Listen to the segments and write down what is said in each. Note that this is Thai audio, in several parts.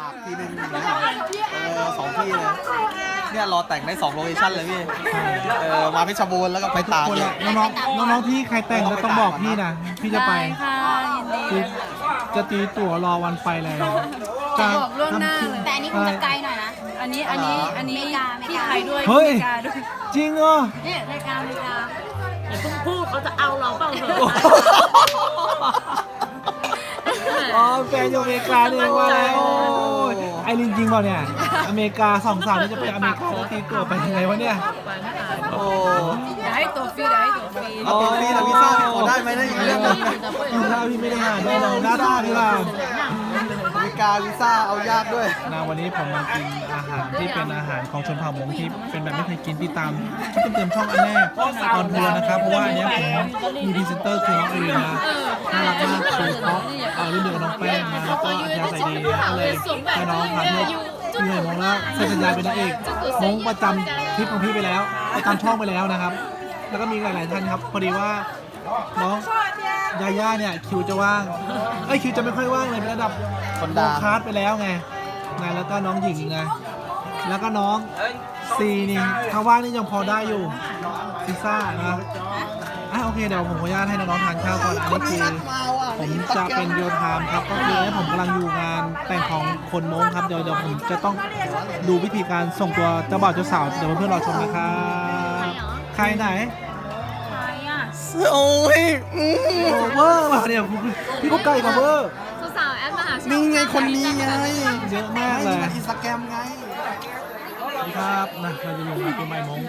ตากทีนึงอย่างเงี้ยเออสองที่เลยเนี่ยรอแต่งได้สองโลเคชั่นเลยพี่เออมาเพชรบูรณ์แล้วก็ไปตากคนอีละกน้องๆน้องๆที่ใครแต่งก็ต้องบอกพี่นะ พี่จะไปได้ค่ะยินดีคือจะตีตั๋วรอวันไปแล้วจะบอกล่วงหน้าเลย แต่อันนี้คงจะไกลหน่อยนะ อันนี้อันนี้อันนี้อเมริกาอเมริที่กาไทยด้วยเฮ้ย อมริกาด้วยจริงเหรอ เนี่ยรายการอเมริกาอย่าเพิ่งพูดเขาจะเอาเราเปล่าเหรอ นอยู่อเมริกาเนี่ยว่าแล้วโอ้ยไอรินจริงเปล่าเนี่ย อเมริกาสองสาวนี่จะไปอเมริกาแล้วตีตั๋วไปยังไงวะเนี่ย โอ้เดี๋ยวให้ตัวฟรีเดี๋ยวให้ตัวฟรีเอาตัวฟรีแต่วีซ่าขอได้ไหมได้อีกเรื่องหนึงวีซ่าพี่ไม่ได้หาด้วยเราหน้าด้าดีกว่าอเมริ กาวีซ่าเอายากด้วย นะวันนี้ผมมากินอาหารที่เป็นอาหารของชนเผ่ามงที่เป็นแบบไม่เคยกินที่ตามที่เต็มๆช่องอันแน่ออนทัวร์นะครับเพราะว่าอันเนี้ยผมมีพรีเซนเตอร์คือน้องเอรินนะน่ารักมากคือเพราะเอ่อรุ่นเดียวกับน้องแป้งนะแล้วก็อัธยาศัยดีก็เลยให้น้องพาเที่ยวที่ไหนมองแล้วเซ็นสัญญาเป็นนางเอกมงประจำทริปของพี่ไปแล้วประจำช่องไปแล้วนะครับ แล้วก็มีหลายๆท่านครับพอดีว่าน้องยาย่าเนี่ยคิวจะว่างเอ้ยคิวจะไม่ค่อยว่างเลยเป็นระดับ คนดังคาร์ดไปแล้วไงนะแล้วก็น้องหญิงไงแล้วก็น้องซีนี่ถ้าว่างนี่ยังพอได้อยู่ซิซ่านะอะโอเคเดี๋ยวผมขออนุญาตให้น้องๆทานข้าวก่อนอันนี้คือผมจะเป็นเรียลไทม์ครับก็คือให้ผมกำลังอยู่งานแต่งของคนมงครับเดี๋ยวเดี๋ยวผมจะต้องดูวิธีการส่งตัวเจ้าบ่าวเจ้าสาวเดี๋ยวเพื่อนๆรอชมนะครับใครไหนใครอะโอ้ยอืมโอเวอร์มาเนี่ยพี่กุ๊กไก่กับเวอร์ นี่ไงคนนี้ไงเยอะมากเลนี่ยมันอินสตาแกรมไงสวัสดีครับนะเราจะอยู่งานปีใหม่มง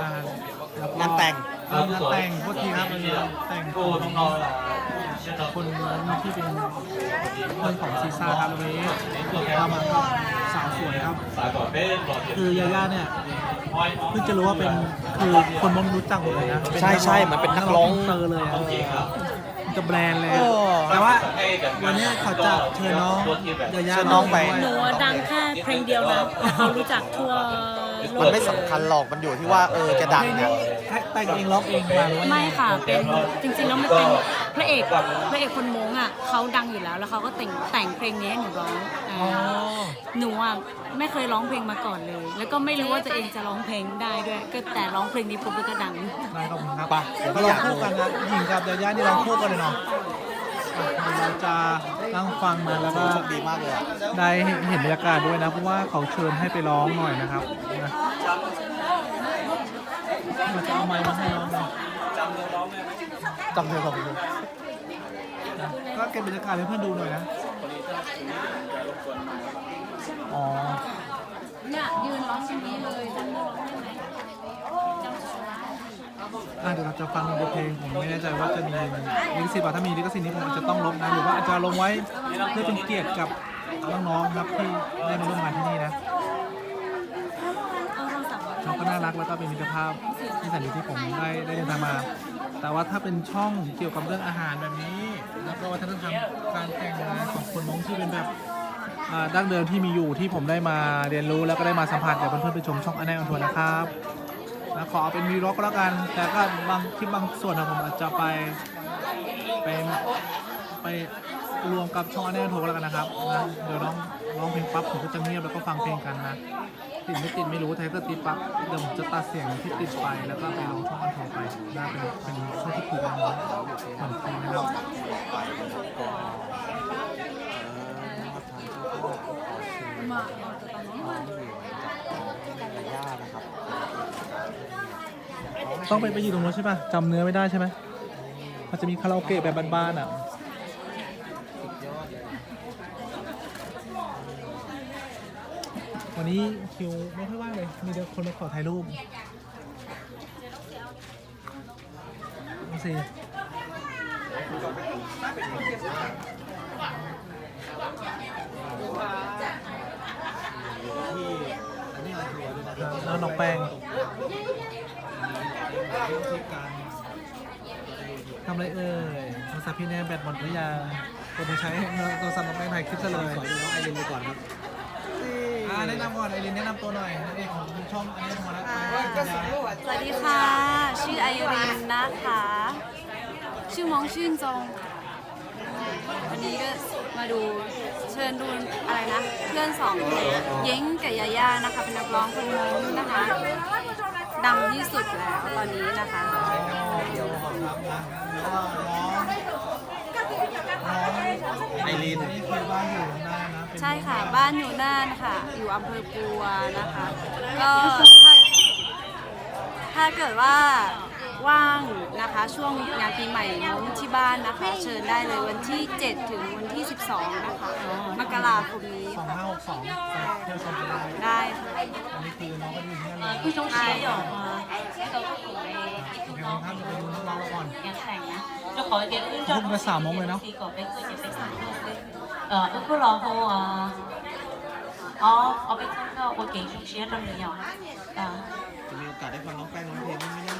อ่าแล้วก็งานแต่งเอองานแต่งโทษทีครับอันนี้แต่งของคนที่เป็นเพื่อนของซีซ่าครับวันนี้เรามากับสาวสวยครับ คือยาย่าเนี่ยเพิ่งจะรู้ว่าเป็นคือคนมงรู้จักหมดเลยนะเป็นใช่ใช่มันเป็นนักร้องเตอร์เลย อะจะแบรนด์เลยโอ้แต่ว่าวันนี้เขาจะเชิญน้องยาย่าเชิญน้องไปด้วยหนูอะดังแค่เพลงเดียวนะแต่เขารู้จักทั่วโลกมันไม่สำคัญหรอกมันอยู่ที่ว่าเออจะดังเนี่ยแต่งเองร้องเองมาหรือว่ายังง ไม่ค่ะเป็นจริงๆแล้วมันเป็น พระเอกพระเอกคนมงอะเขาดังอยู่แล้ว แล้วเขาก็แต่งแต่งเพลงนี้ให้หนูร้องอ่าอ๋อหนูอะไม่เคยร้องเพลงมาก่อนเลย แล้วก็ไม่รู้ว่าตัวเองจะร้องเพลงได้ด้วย ก็แต่ร้องเพลงนี้ปุ๊บแล้วก็ดังได้ขอบคุณครับไปเดี๋ยวก็พี่ลอองยากดูคู่กันนะหญิงกับยาย่านี่ลองคู่กันเลยเนาะอะเดี๋ยวเราจะนั่งฟังมาแล้วก็โชคดีมากเลยอะได้เห็นบรรยากาศด้วยนะเพราะว่าเขาเชิญให้ไปร้องหน่อยนะครับนะเราจะเอาไมค์มาให้น้องหน่อยจำเธอของคุณนะ ก็เก็บบรรยากาศให้เพื่อนดูหน่อยนะ อ๋อ เนี่ยยืนร้องอย่างนี้เลยจำได้ร้องได้ไหมอะเดี๋ยวเราจะฟังบทเพลงผมไม่แน่ใจว่าจะมีลิขสิทธิ์ป่ะถ้ามีลิขสิทธิ์นี้ผมอาจจะต้องลบนะหรือว่าอาจจะลงไว้เพื่อเป็นเกียรติกับน้องๆครับที่ได้มาร่วมงานที่นี่นะเอาโทรศัพท์มาน้องก็น่ารักแล้วก็เป็นมิตรภาพที่แสนดีที่ผมได้ได้เดินทางมา แต่ว่าถ้าเป็นช่องเกี่ยวกับเรื่องอาหารแบบนี้ แล้วก็วัฒนธรรมการแต่งงานของคนมงที่เป็นแบบอ่าดั้งเดิมที่มีอยู่ที่ผมได้มาเรียนรู้แล้วก็ได้มาสัมผัสเดี๋ยวเพื่อนๆไปชมช่องอันแนนทัวร์นะครับนะขอเอาเป็นวีล็อกก็แล้วกัน แต่ก็บางที่บางส่วนนะผมอาจจะไปไปไปรวมกับช่องอันแนนทัวร์แล้วกันนะครับนะเดี๋ยวน้อง ร้องเพลงปั๊บผมก็จะเงียบแล้วก็ฟังเพลงกันนะติดไม่ติดไม่รู้แต่ถ้าติดปั๊บเดี๋ยวผมจะตัดเสียงที่ติดไปแล้วก็ไปลงช่องอันโทไปน่าเป็นเป็นช่องที่คุยกันนะเหมือนคุยนะครับย่านะครับต้องไปไปอยู่ตรงนู้นใช่ป่ะจำเนื้อไม่ได้ใช่ไหมมันจะมีคาราโอเกะแบบบ้านๆอะ วันนี้คิวไม่ค่อยว่างเลย มีแต่คนมาขอถ่ายรูปดูสิแล้วน้องแป้งทำอะไรเอ่ยโทรศัพท์พี่แน่แบตหมดหรือยังผมไปใช้โทรศัพท์น้องแป้งถ่ายคลิปซะเลยขอดูน้องไอรินไปก่อนครับ แนะนำก่อนไอรินแนะนำตัวหน่อยนางเอกของช่องอันนี้โทรนะสวัสดีค่ะ ชื่อไอรินนะคะ ชื่อมองชื่นจงค่ะวันนี้ก็มาดูชเชิญดูอะไรนะ เพื่อนสองคนเย้งกับยาย่านะคะ เป็นนักร้องคนนึงนะคะ ดังที่สุดแล้วตอนนี้นะคะไอรีนนี่คือบ้านอยู่หน้านะเป็น ใช่ค่ะ บ้านอยู่น่านค่ะ อยู่อำเภอปัวนะคะ ก็ถ้าถ้าเกิดว่าว่างนะคะช่วงงานปีใหม่น้องที่บ้านนะคะ เชิญได้เลยวันที่ 7 ถึงวันที่ 12 นะคะมกราคมนี้สองห้าสองเที่ยวชมได้ได้ค่ะอันนี้คือน้องก็อยู่ที่นั่นเลยช่ค่ะเดี๋ยวน้องท่านะไปดูน้องเราก่อนะจะขอเดี๋ยวขึ้นจอขึ้ไปสามโมงเลยเนาะ 试过俾佢哋俾晒佢哋。诶，一个落号啊！我我俾佢个我几中意一种旅游啊！ จะมีโอกาสได้ฟังน้องแป้งร้องเพลงไหมนะ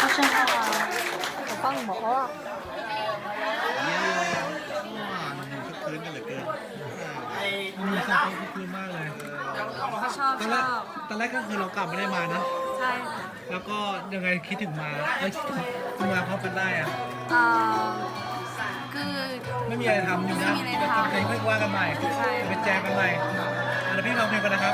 我想话 เย้เลยอ่ะมันคึกคืนกันเหลือเกิน มันมีสเปคที่คืนมากเลย ถ้าชอบ ตอน ช แรก อบ ตอนแรกก็คือเรากลับไม่ได้มานะ ใช่ค่ะ แล้วก็ยังไงคิดถึงมาเอ้ยคิดถึงมาพร้อมกันได้อะ เอ่อ คือไม่มีอะไรทำอยู่นะไม่มีอะไรทำเพลงค่อยว่ากันใหม่ใช่ไปแจมกันใหม่อะเดี๋ยวพี่ฟังเพลงกันนะครับ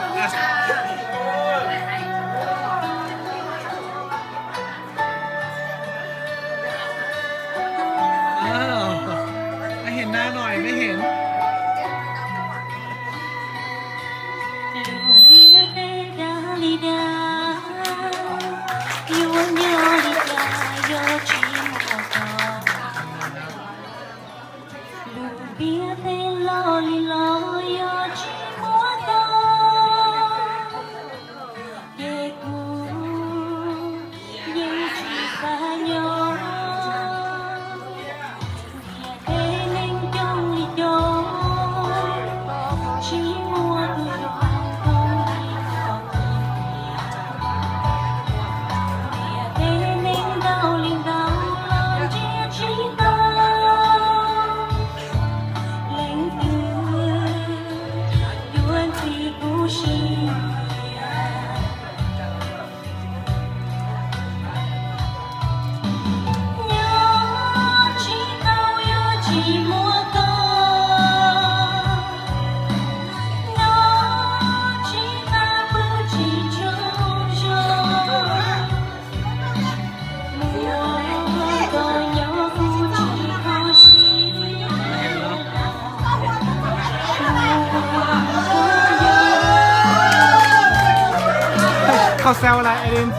เขาแซวอะไรไอริน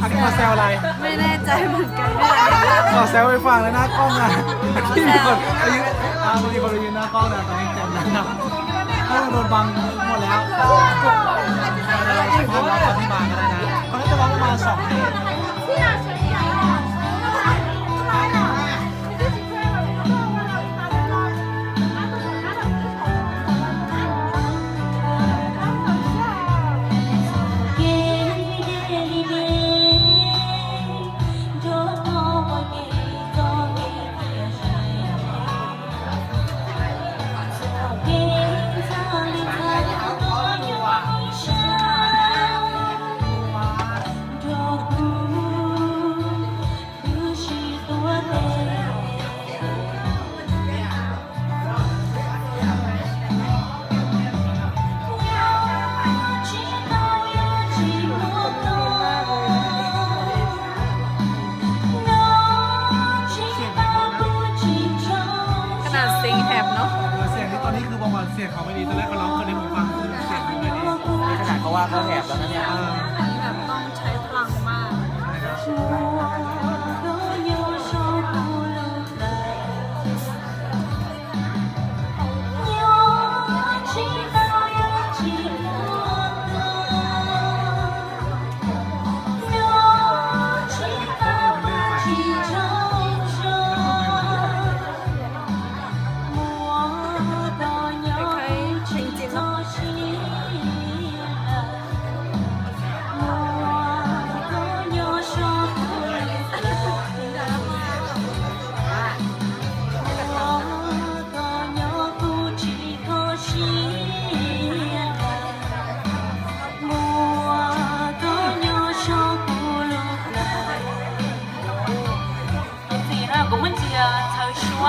อันนี้เขาแซวอะไรไม่แน่ใจเหมือนกันไม่ได้ค่ะเขาแซวไปฟังเลยหน้ากล้องอะที่มีคนอายุอ่ามีคนยืนหน้ากล้องนะตอนนี้เต็มแล้วนะถ้าโดนบังหมดแล้วภาพเราอธิบายกันได้นะเขาจะร้องประมาณสองเพลง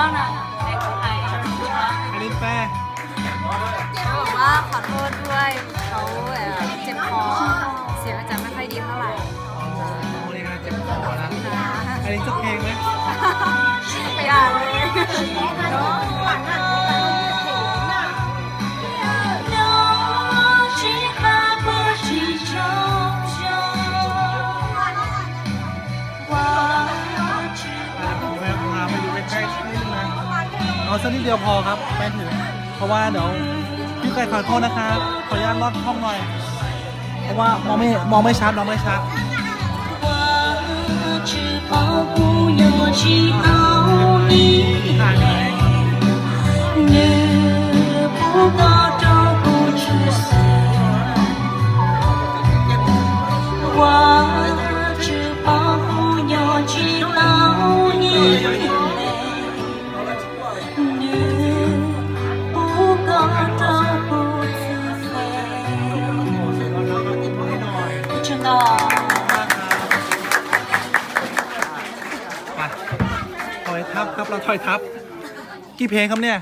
านะในคนไทนะคะอันนี้แป้เขาบอกว่าขอโทษด้วยเขาเจ็บคอเสียงอาจจะไม่ค่อยดีเท่าไหร่ไอนะอันกเพลงไหมอย่าเลย หวังอะ สักนิดเดียวพอครับแป้งถือเพราะว่าเดี๋ยวพี่ไก่ขอโทษนะครับขออนุญาตลอดห้องหน่อย เพราะว่ามองไม่มองไม่ชัดมองไม่ชัด只 ถอยทับครับเราถอยทับ กี่เพลงครับเนี่ย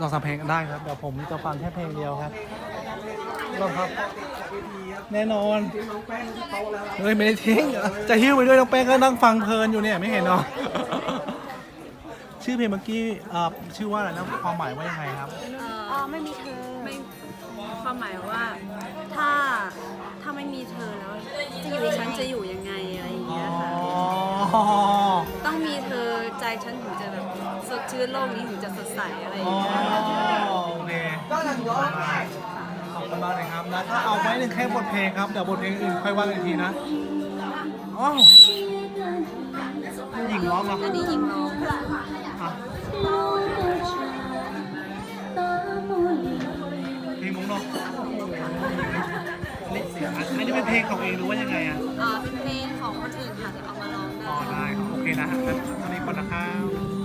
ลองสามเพลงได้ครับเดี๋ยวผมจะฟังแค่เพลงเดียวครับลองครับ แน่นอนเฮ้ยไม่ได้ทิ้งจะหิ้วไปด้วยน้องแป้งก็นั่งฟังเพลินอยู่เนี่ยไม่เห็นเนาะชื่อเพลงเมื่อกี้เอ่อชื่อว่าอะไรนะความหมายว่ายังไงครับเอ่อไม่มีเธอไม่ความหมายว่าถ้าถ้าไม่มีเธอแล้วจะอยู่ฉันจะอยู่ยังไงอะไรอย่างอ๋เงี้อยค่ะ ต้องมีเธอใจฉันถึงจะแบบสดชื่นโลกนี้ถึงจะสดใสอะไรอย่างเงี้ยโอเคขอบคุณมากเลยครับนะถ้าเอาไว้หนึ่งแค่บทเพลงครับเดี๋ยวบทเพลงอื่นค่อยว่ากันอีกทีนะอ้าวหญิงร้องเหรออันนี้หญิงร้องอะเพลงมงเนาะนี่อันนี้เป็นเพลงของเองหรือว่ายังไงอะอ่าเป็นเพลงของคนอื่นค่ะ อ๋อได้ครับโอเคนะงั้นวันนี้ก่อนนะครับ